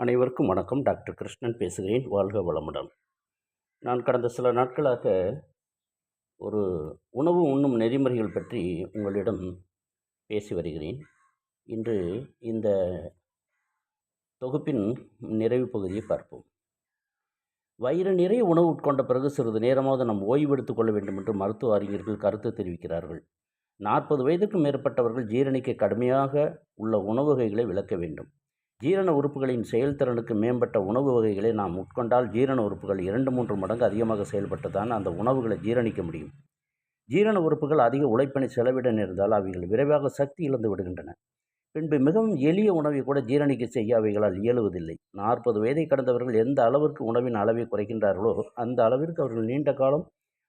அனைவருக்கும் வணக்கம். டாக்டர் கிருஷ்ணன் பேசுகிறேன். வாழ்க வளமுடன். நான் கடந்த சில நாட்களாக ஒரு உணவு உண்ணும் நெறிமுறைகள் பற்றி உங்களிடம் பேசி வருகிறேன். இன்று இந்த தொகுப்பின் நிறைவு பகுதியை பார்ப்போம். வயிறு நிறைய உணவு உட்கொண்ட பிறகு சிறிது நேரமாவது நாம் ஓய்வெடுத்துக் கொள்ள வேண்டும் என்று மருத்துவ அறிஞர்கள் கருத்து தெரிவிக்கிறார்கள். நாற்பது வயதுக்கும் மேற்பட்டவர்கள் ஜீரணிக்க கடுமையாக உள்ள உணவு வகைகளை விளக்க வேண்டும். ஜீரண உறுப்புகளின் செயல்திறனுக்கு மேம்பட்ட உணவு வகைகளை நாம் உட்கொண்டால் ஜீரண உறுப்புகள் இரண்டு மூன்று மடங்கு அதிகமாக செயல்பட்டு தான் அந்த உணவுகளை ஜீரணிக்க முடியும். ஜீரண உறுப்புகள் அதிக உழைப்பினை செலவிட நேர்ந்தால் அவைகள் விரைவாக சக்தி இழந்து விடுகின்றன. பின்பு மிகவும் எளிய உணவை கூட ஜீரணிக்க செய்ய அவைகளால் இயலுவதில்லை. நாற்பது வயதை கடந்தவர்கள் எந்த அளவிற்கு உணவின் அளவை குறைக்கின்றார்களோ அந்த அளவிற்கு அவர்கள் நீண்ட காலம்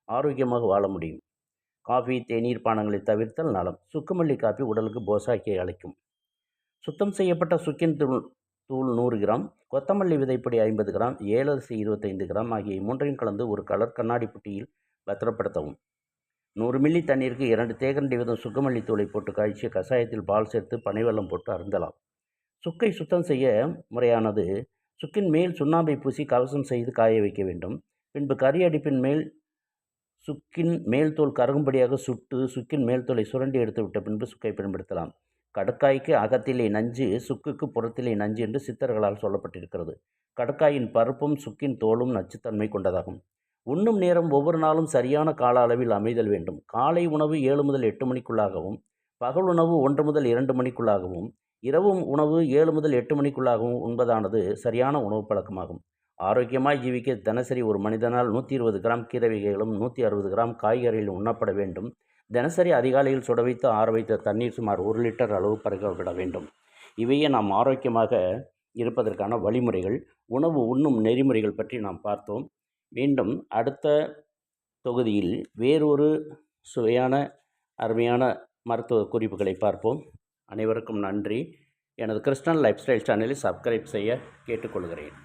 ஆரோக்கியமாக வாழ முடியும். காஃபி தேநீர் பானங்களை தவிர்த்தல் நலம். சுக்குமல்லி காப்பி உடலுக்கு போசாக்கியை அளிக்கும். சுத்தம் செய்யப்பட்ட சுக்கின் தூள் தூள் நூறு கிராம் கொத்தமல்லி விதைப்பொடி ஐம்பது கிராம் ஏலரிசி இருபத்தைந்து கிராம் ஆகிய மூன்றையும் கலந்து ஒரு கலர் கண்ணாடி புட்டியில் பத்திரப்படுத்தவும். நூறு மில்லி தண்ணீருக்கு இரண்டு தேக்கரண்டி விதம் சுக்குமல்லி தூளை போட்டு காய்ச்சி கஷாயத்தில் பால் சேர்த்து பனைவெல்லம் போட்டு அருந்தலாம். சுக்கை சுத்தம் செய்ய முறையானது சுக்கின் மேல் சுண்ணாம்பை பூசி கவசம் செய்து காய வைக்க வேண்டும். பின்பு கறி அடிப்பின் மேல் சுக்கின் மேல் தோல் கருகும்படியாக சுட்டு சுக்கின் மேல் தோலை சுரண்டி எடுத்து விட்ட பின்பு சுக்கை பயன்படுத்தலாம். கடுக்காய்க்கு அகத்திலே நஞ்சு சுக்குக்கு புறத்திலே நஞ்சு என்று சித்தர்களால் சொல்லப்பட்டிருக்கிறது. கடுக்காயின் பருப்பும் சுக்கின் தோலும் நச்சுத்தன்மை கொண்டதாகும். உண்ணும் நேரம் ஒவ்வொரு நாளும் சரியான கால அளவில் அமைதல் வேண்டும். காலை உணவு ஏழு முதல் எட்டு மணிக்குள்ளாகவும் பகல் உணவு ஒன்று முதல் இரண்டு மணிக்குள்ளாகவும் இரவும் உணவு ஏழு முதல் எட்டு மணிக்குள்ளாகவும் உண்பதானது சரியான உணவு பழக்கமாகும். ஆரோக்கியமாய் ஜீவிக்க தினசரி ஒரு மனிதனால் நூற்றி இருபது கிராம் கீரை வகைகளும் நூற்றி அறுபது கிராம் காய்கறிகளும் உண்ணப்பட வேண்டும். தினசரி அதிகாலையில் சுட வைத்து ஆற வைத்த தண்ணீர் சுமார் ஒரு லிட்டர் அளவு பருகப்பட வேண்டும். இவையே நாம் ஆரோக்கியமாக இருப்பதற்கான வழிமுறைகள். உணவு உண்ணும் நெறிமுறைகள் பற்றி நாம் பார்த்தோம். மீண்டும் அடுத்த தொகுதியில் வேறொரு சுவையான அருமையான மருத்துவ குறிப்புகளை பார்ப்போம். அனைவருக்கும் நன்றி. எனது கிருஷ்ணன் லைஃப் ஸ்டைல் சேனலை சப்ஸ்கிரைப் செய்ய கேட்டுக்கொள்கிறேன்.